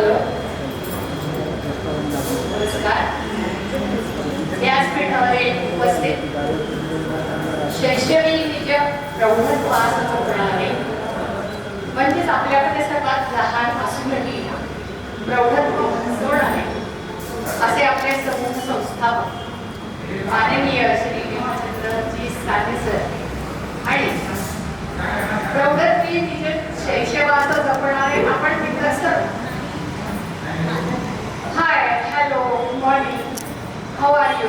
Hello. नमस्कार. व्यासपीठावरील उपस्थित शैक्षणिक प्रमुख वास आहे. म्हणजेच आपल्याकडे सर्वात लहान असूनही प्रौढत्व गुण आहे असे आपले समूह संस्थापक माननीय श्री हेमचंद्रजी साने सर आणि प्रौढत्वी तिचे शैशवाचं जपणारे आपण मित्र sir hi hello morning how are you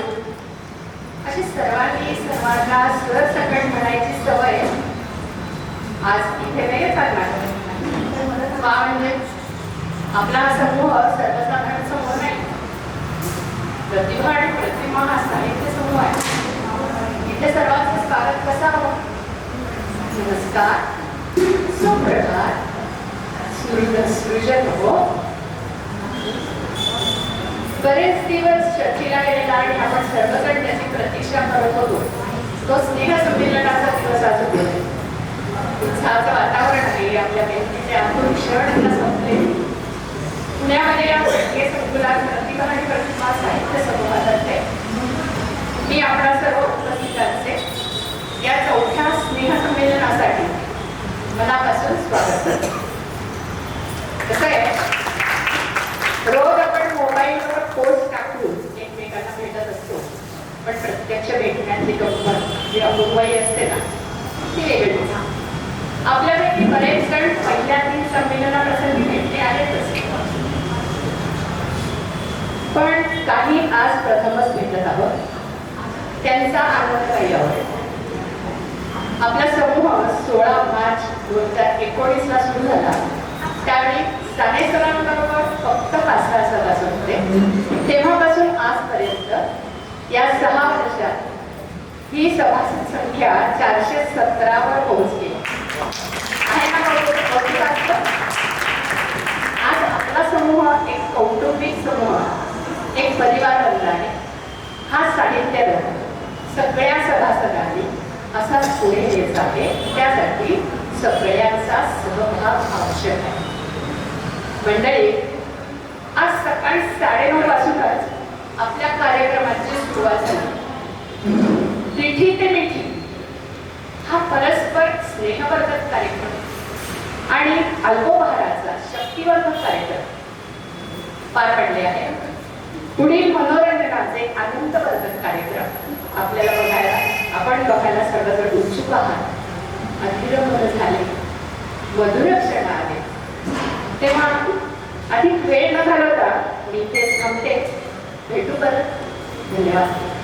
अशी सर्वांनी सर्वांना सर सकट म्हणायची सवय आज इथे नाही चालणार का म्हणजे आपला हा समूह सर्वसाधारण समूह नाही. प्रतिभा आणि प्रतिमा हा साहित्य समूह आहे. इथे सर्वांचं स्वागत कसं हवं नमस्कार. सुप्रभात. बरेच दिवस चर्चेला गेलेला आणि आपण सर्वजण त्याची प्रतीक्षा करत होतो. तो स्नेह संमेलनाचा दिवस आज होतो उत्साहाचं वातावरण आहे. आपल्या व्यक्तीचे आतून क्षण संपले. पुण्यामध्ये या वडके संकुलात प्रतिभा आणि प्रतिमा साहित्य समूहातर्फे मी आपणा सर्व उपस्थितांचे या चौथ्या स्नेह संमेलनासाठी मनापासून स्वागत करते कसं आहे रोज आपण मोबाईलवर पोस्ट टाकून एकमेकांना भेटत असतो पण प्रत्यक्ष भेटण्याचे गंमत जी अनुभवी असते ना ती वेगळीच आपल्यापैकी बरेच जण पहिल्या तीन संमेलनाप्रसंगी भेटले आहेतच पण काही आज प्रथमच भेटत आहोत. त्यांचा आनंद काही आवडेल आपला समूह सोळा मार्च दोन हजार एकोणीसला सुरू झाला. त्यावेळी साडे वर्षात ही सभासद संख्या चारशे सतरावर पोहोचली. आहे ना आज आपला समूह एक कौटुंबिक समूह. एक परिवार बनला आहे. हा साहित्य सगळ्या सभासदांनी असा पुढे येत आहे. त्यासाठी सगळ्यांचा सहभाग आवश्यक आहे. मंडळी मिठी ते मिठी. हा परस्पर स्नेहवर्धक कार्यक्रम आणि अल्पोपहाराचा शक्तीवर्धक कार्यक्रम पार पडले आहे. पुढील मनोरंजनाचे आनंदवर्धक कार्यक्रम आपल्याला बघायला आपण बघायला सर्वजण उत्सुक आहात. अधीरमन झाले मधुर क्षण आले. तेव्हा अधिक वेळ न घालवता मी ते थांबते. भेटू परत. धन्यवाद.